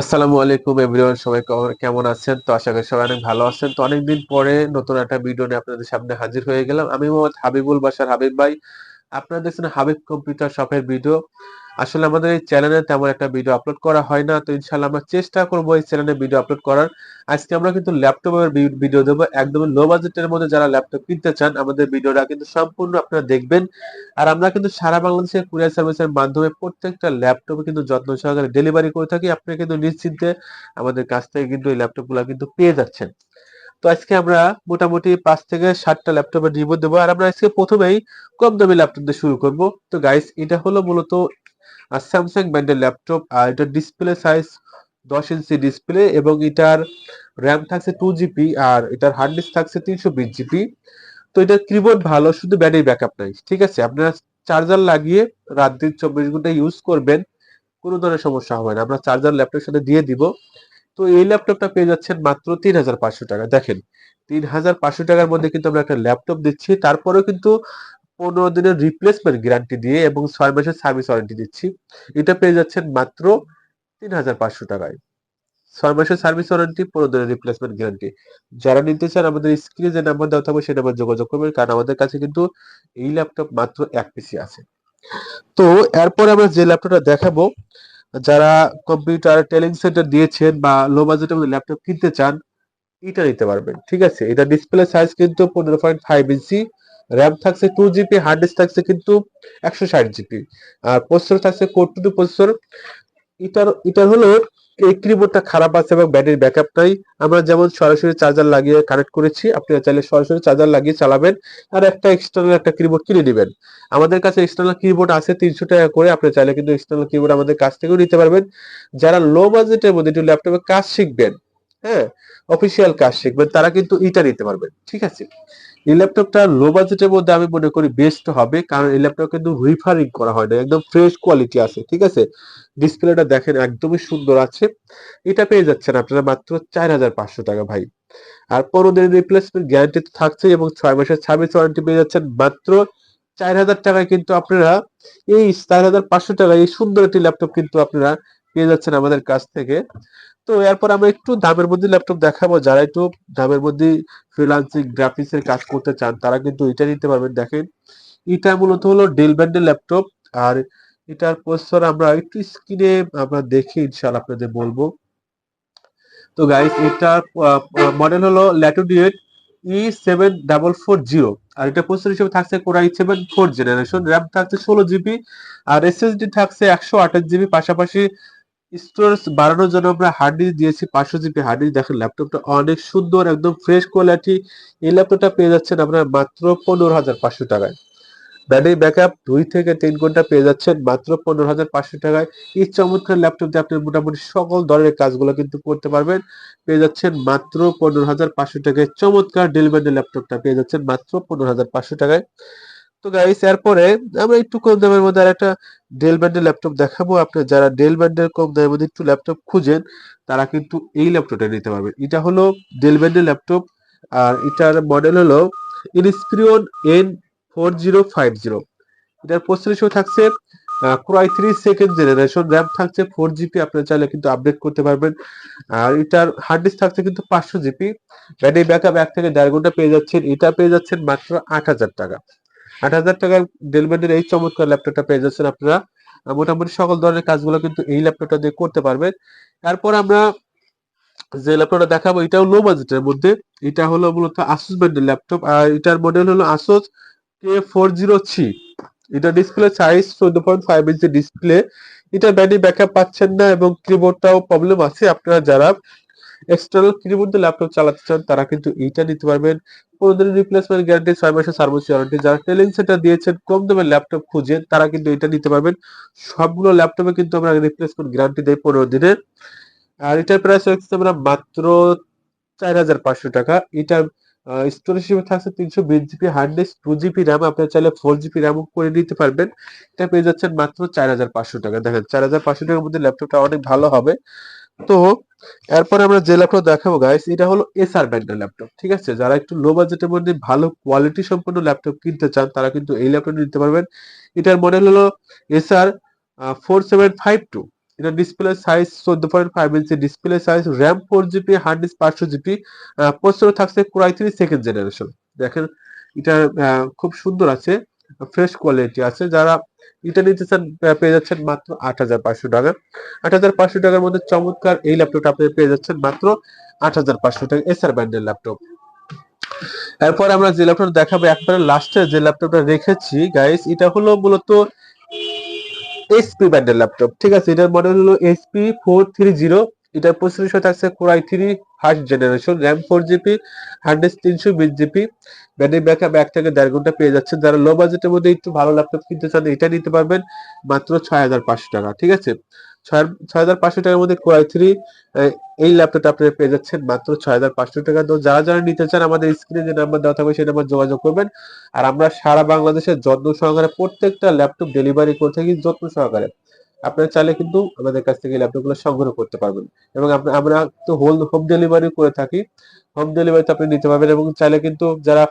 আসসালামু আলাইকুম এভরিওয়ান, সবাই কেমন আছেন? তো আশা করি সবাই অনেক ভালো আছেন। তো অনেকদিন পরে নতুন একটা ভিডিও নিয়ে আপনাদের সামনে হাজির হয়ে গেলাম। আমি মোহাম্মদ হাবিবুল বাসার হাবিব ভাই। আপনারা দেখছেন হাবিব কম্পিউটার শপের ভিডিও আসলে আমাদের এই চ্যানেলে তেমন একটা ভিডিও আপলোড করা হয় না, তো ইনশাল্লাহ আমরা চেষ্টা করব এই চ্যানেলে ভিডিও আপলোড করার। আজকে আমরা কিন্তু ল্যাপটপের ভিডিও দেবো, একদম লো বাজেটের মধ্যে যারা ল্যাপটপ কিনতে চান, আমাদের ভিডিওটা কিন্তু সম্পূর্ণ আপনারা দেখবেন। আর আমরা কিন্তু সারা বাংলাদেশের কুরিয়ার সার্ভিসের মাধ্যমে প্রত্যেকটা ল্যাপটপে কিন্তু যত্ন সহকারে ডেলিভারি করে থাকি। আপনি কিন্তু নিশ্চিন্তে আমাদের কাছ থেকে কিন্তু এই ল্যাপটপগুলো কিন্তু পেয়ে যাচ্ছেন। তো আজকে আমরা মোটামুটি পাঁচ থেকে সাতটা ল্যাপটপের রিভিউ দেবো। আর আমরা আজকে প্রথমেই কম দামি ল্যাপটপ দিয়ে শুরু করব। তো গাইস এটা হলো মূলত স্যামসাং ব্র্যান্ডের ল্যাপটপ, আর এটার ডিসপ্লে সাইজ দশ ইঞ্চি ডিসপ্লে এবং এটার র্যাম থাকছে টু জিবি আর এটার হার্ড ডিস্ক থাকছে তিনশো বিশ জিবি তো এটার কিবোর্ড ভালো, শুধু ব্যাটারি ব্যাকআপ নাই, ঠিক আছে? আপনারা চার্জার লাগিয়ে রাত দিন চব্বিশ ঘণ্টা ইউজ করবেন, কোনো ধরনের সমস্যা হবে না। আমরা চার্জার ল্যাপটপের সাথে দিয়ে দিব। তো এই ল্যাপটপটা পেয়ে যাচ্ছেন মাত্র তিন হাজার পাঁচশো টাকা। দেখেন, তিন হাজার পাঁচশো টাকার মধ্যে কিন্তু আমরা একটা ল্যাপটপ দিচ্ছি, তারপরেও কিন্তু পনেরো দিনের রিপ্লেসমেন্ট গ্যারান্টি দিয়ে এবং ছয় মাসের সার্ভিস ওয়ারেন্টি দিচ্ছি। এটা পেয়ে যাচ্ছেন মাত্র তিন হাজার পাঁচশো টাকায়। ছয় মাসের সার্ভিস ওয়ারেন্টি পনেরো দিনের রিপ্লেসমেন্ট গ্যারান্টি যারা নিতে চান আমাদের স্ক্রিনে যে নাম্বার দেওয়া থাকবে সেই নাম্বার যোগাযোগ করবেন, কারণ আমাদের কাছে কিন্তু এই ল্যাপটপ মাত্র এক পিসি আছে। তো এরপর আমরা যে ল্যাপটপটা দেখাবো, যারা কম্পিউটার টেলিং সেন্টার দিয়েছেন বা লো বাজেটের মধ্যে ল্যাপটপ কিনতে চান, এটা নিতে পারবেন, ঠিক আছে? এটা ডিসপ্লে সাইজ কিন্তু পনেরো পয়েন্ট ফাইভ ইঞ্চি র্যাম থাকছে টু জিবি হার্ড ডিস্ক থাকছে কিন্তু একশো ষাট জিবি আর প্রসেসর থাকছে কোর টু টু প্রসেসর এটার এটার হলো এই কিবোর্ডটা খারাপ আছে এবং ব্যাটারি ব্যাকআপ নাই। আমরা যেমন সরাসরি চার্জার লাগিয়ে কানেক্ট করেছি আপনারা চাইলে সরাসরি চার্জার লাগিয়ে চালাবেন। আর একটা এক্সটার্নাল একটা কিবোর্ড কিনে নেবেন। আমাদের কাছে এক্সটার্নাল কিবোর্ড আছে, তিনশো টাকা করে। আপনি চাইলে কিন্তু এক্সটার্নাল কিবোর্ড আমাদের কাছ থেকেও নিতে পারবেন। যারা লো বাজেটের মধ্যে একটু ল্যাপটপে কাজ শিখবেন হ্যাঁ অফিসিয়াল কাজ শিখবেন, তারা কিন্তু এটা নিতে পারবেন। ঠিক আছে? এই ল্যাপটপটা লো বাজেটের মধ্যে আমি মনে করি বেস্ট হবে, কারণ এই ল্যাপটপ কিন্তু রিফারিং করা হয় না, একদম ফ্রেশ কোয়ালিটি আছে, ঠিক আছে? ডিসপ্লেটা দেখেন একদমই সুন্দর আছে। এটা পেয়ে যাচ্ছেন আপনারা মাত্র চার হাজার পাঁচশো টাকা ভাই। আর পনেরো দিনের রিপ্লেসমেন্ট গ্যারান্টি তো থাকছে এবং ছয় মাসের সার্ভিস ওয়ারেন্টি পেয়ে যাচ্ছেন মাত্র চার হাজার টাকায় কিন্তু আপনারা এই চার হাজার পাঁচশো টাকায় এই সুন্দর একটি ল্যাপটপ কিন্তু আপনারা পেয়ে যাচ্ছেন আমাদের কাছ থেকে। তো এরপর আমরা একটু দামের মধ্যে ল্যাপটপ দেখাবো। যারা একটু দামের মধ্যে ফ্রিলান্সিং গ্রাফিক্স এর কাজ করতে চান, তারা কিন্তু এটা নিতে পারবেন। দেখেন, এটা মূলত হলো ডেল ব্যান্ডের ল্যাপটপ আর এটার প্রসেসর আমরা একটু স্ক্রিনে আমরা দেখে ইনশাআল্লাহ আপনাদের বলব। তো গাইস এটার মডেল হলো Latitude E seven double four zero আর এটা প্রসেসর হিসেবে থাকছে core i seven four generation RAM থাকছে ষোলো জিবি আর এসএসডি থাকছে একশো আঠাশ জিবি পাশাপাশি স্টোরেজ বাড়ানোর জন্য আমরা হার্ড ডিস্ক দিয়েছি, পাঁচশো জিবি হার্ড ডিস্ক দেখেন ল্যাপটপটা অনেক সুন্দর, একদম ফ্রেশ কোয়ালিটি এই ল্যাপটপটা পেয়ে যাচ্ছেন আপনার মাত্র পনেরো হাজার পাঁচশো টাকায়। ব্যাটারি ব্যাকআপ দুই থেকে তিন ঘণ্টা পেয়ে যাচ্ছেন মাত্র পনেরো হাজার পাঁচশো টাকায়। এই চমৎকার ল্যাপটপ দিয়ে আপনি মোটামুটি সকল ধরনের কাজগুলো কিন্তু করতে পারবেন। পেয়ে যাচ্ছেন মাত্র পনেরো হাজার পাঁচশো টাকায়। চমৎকার ডেলিভারি ল্যাপটপটা পেয়ে যাচ্ছেন মাত্র পনেরো হাজার পাঁচশো টাকায়। তো গাইস এরপরে আমরা একটু কম দামের মধ্যে আর একটা ডেল ব্যান্ডের ল্যাপটপ দেখাবো। আপনি যারা ডেল ব্যান্ডের কম দামের মধ্যে একটু ল্যাপটপ খুঁজেন, তারা কিন্তু এই ল্যাপটপটা নিতে পারবেন এটা হলো ডেল ব্যান্ডের ল্যাপটপ আর এটার মডেল হলো Inspiron N four zero five zero এটার প্রসেসর থাকছে core i three second generation RAM থাকছে ফোর জিবি আপনি চাইলে কিন্তু আপডেট করতে পারবেন। আর এটার হার্ড ডিস্ক থাকছে কিন্তু পাঁচশো জিবি ব্যাটারি ব্যাকআপ এক থেকে দেড় ঘণ্টা পেয়ে যাচ্ছেন, এটা পেয়ে যাচ্ছেন মাত্র আট হাজার টাকা। আট হাজার টাকার ডেলব্যান্ডের এই চমৎকার ল্যাপটপটা পেয়ে যাচ্ছেন আপনারা। মোটামুটি সকল ধরনের কাজগুলো কিন্তু এই ল্যাপটপটা দিয়ে করতে পারবেন। তারপর আমরা যে ল্যাপটপটা দেখাবো, এটাও লো বাজেটের মধ্যে। এটা হলো মূলত আসুস ব্র্যান্ডের ল্যাপটপ আর এটার মডেল হলো Asus K four zero three এটা ডিসপ্লে সাইজ চোদ্দ পয়েন্ট ফাইভ ইঞ্চি ডিসপ্লে এটা ব্যাটারি ব্যাকআপ পাচ্ছেন না এবং কিবোর্ডটাও প্রবলেম আছে। আপনারা যারা এক্সটার্নাল কিবোর্ড দিয়ে ল্যাপটপ চালাতে চান, তারা কিন্তু এইটা নিতে পারবেন। পনেরো দিনের রিপ্লেসমেন্ট গ্যারান্টি ছয় মাসের সার্ভিস ওয়ারেন্টি যারা টেলিং সেন্টার দিয়েছেন, কম দামের ল্যাপটপ খুঁজেন তারা কিন্তু এটা নিতে পারবেন। সবগুলো ল্যাপটপে কিন্তু আমরা রিপ্লেসমেন্ট গ্যারান্টি দেই পনেরো দিনের। আর এটার প্রাইস হচ্ছে আমরা মাত্র চার হাজার পাঁচশো টাকা। এটা স্টোরেজ হিসেবে থাকছে তিনশো বিশ GB hard disk two GB RAM আপনার চাইলে ফোর জিবি র্যাম করে নিতে পারবেন। এটা পেয়ে যাচ্ছেন মাত্র চার হাজার পাঁচশো টাকা। দেখেন, চার হাজার পাঁচশো টাকার মধ্যে ল্যাপটপটা অনেক ভালো হবে। তো এরপর আমরা যে ল্যাপটপ দেখাবো গাইস এটা হলো এসআর ব্র্যান্ডের ল্যাপটপ, ঠিক আছে? যারা একটু লো বাজেটের মধ্যে ভালো কোয়ালিটি সম্পন্ন ল্যাপটপ কিনতে চান, তারা কিন্তু এই ল্যাপটপ নিতে পারবেন। এটার মডেল হলো SR four seven five two এটা ডিসপ্লে সাইজ চোদ্দ point five inch display size RAM four GB hard disk পাঁচশো জিবি প্রসেসর থাকছে core i three second generation দেখেন এটা খুব সুন্দর আছে ফ্রেশ কোয়ালিটি আছে। যারা এটা নিতে পেয়ে যাচ্ছেন মাত্র আট হাজার পাঁচশো টাকা। আট হাজার পাঁচশো টাকার মধ্যে চমৎকার এই ল্যাপটপটা আপনি পেয়ে যাচ্ছেন মাত্র আট হাজার পাঁচশো টাকা এসআর ব্যান্ডের ল্যাপটপ এরপর আমরা যে ল্যাপটপ দেখাবো, একবারে লাস্টে যে ল্যাপটপটা রেখেছি গাইস এটা হলো মূলত এসপি ব্যান্ডেল ল্যাপটপ ঠিক আছে? এটার মডেল হলো এসপি ফোর থ্রি জিরো এটার প্রসেসর থাকছে core i three first generation RAM four GB disk তিনশো বিশ জিবি ব্যাটারি ব্যাকআপ এক থেকে দেড় ঘণ্টা পেয়ে যাচ্ছে। যারা লো বাজেটের মধ্যে একটু ভালো ল্যাপটপ কিনতে চান, এটা নিতে পারবেন মাত্র ছয় হাজার পাঁচশো টাকা, ঠিক আছে? ছয় হাজার পাঁচশো টাকার মধ্যে কোরাই থ্রি এই ল্যাপটপটা আপনারা পেয়ে যাচ্ছেন মাত্র ছয় হাজার পাঁচশো টাকা। তো যারা যারা নিতে চান, আমাদের স্ক্রিনে যে নাম্বার দেওয়া থাকবে, সেই নাম্বার যোগাযোগ করবেন। আর আমরা সারা বাংলাদেশের যত্ন সহকারে প্রত্যেকটা ল্যাপটপ ডেলিভারি করে থাকি, যত্ন সহকারে। আপনারা চাইলে কিন্তু আমাদের কাছ থেকে ল্যাপটপগুলো সংগ্রহ করতে পারবেন। এবং আমরা তো হোল হোম ডেলিভারি করে থাকি। হোম ডেলিভারিতে আপনি নিতে পারবেন এবং চাইলে কিন্তু যারা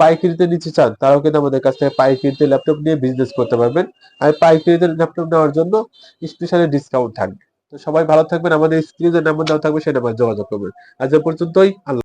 পাইকারিতে নিতে চান, তারাও কিন্তু আমাদের কাছ থেকে পাইকারিতে ল্যাপটপ নিয়ে বিজনেস করতে পারবেন। আর পাইকারিতে ল্যাপটপ নেওয়ার জন্য স্পেশালি ডিসকাউন্ট থাকবে। তো সবাই ভালো থাকবেন। আমাদের স্ক্রিনে নাম্বার দেওয়া থাকবে, সেই নাম্বার যোগাযোগ করবেন। আজ পর্যন্তই। আল্লাহ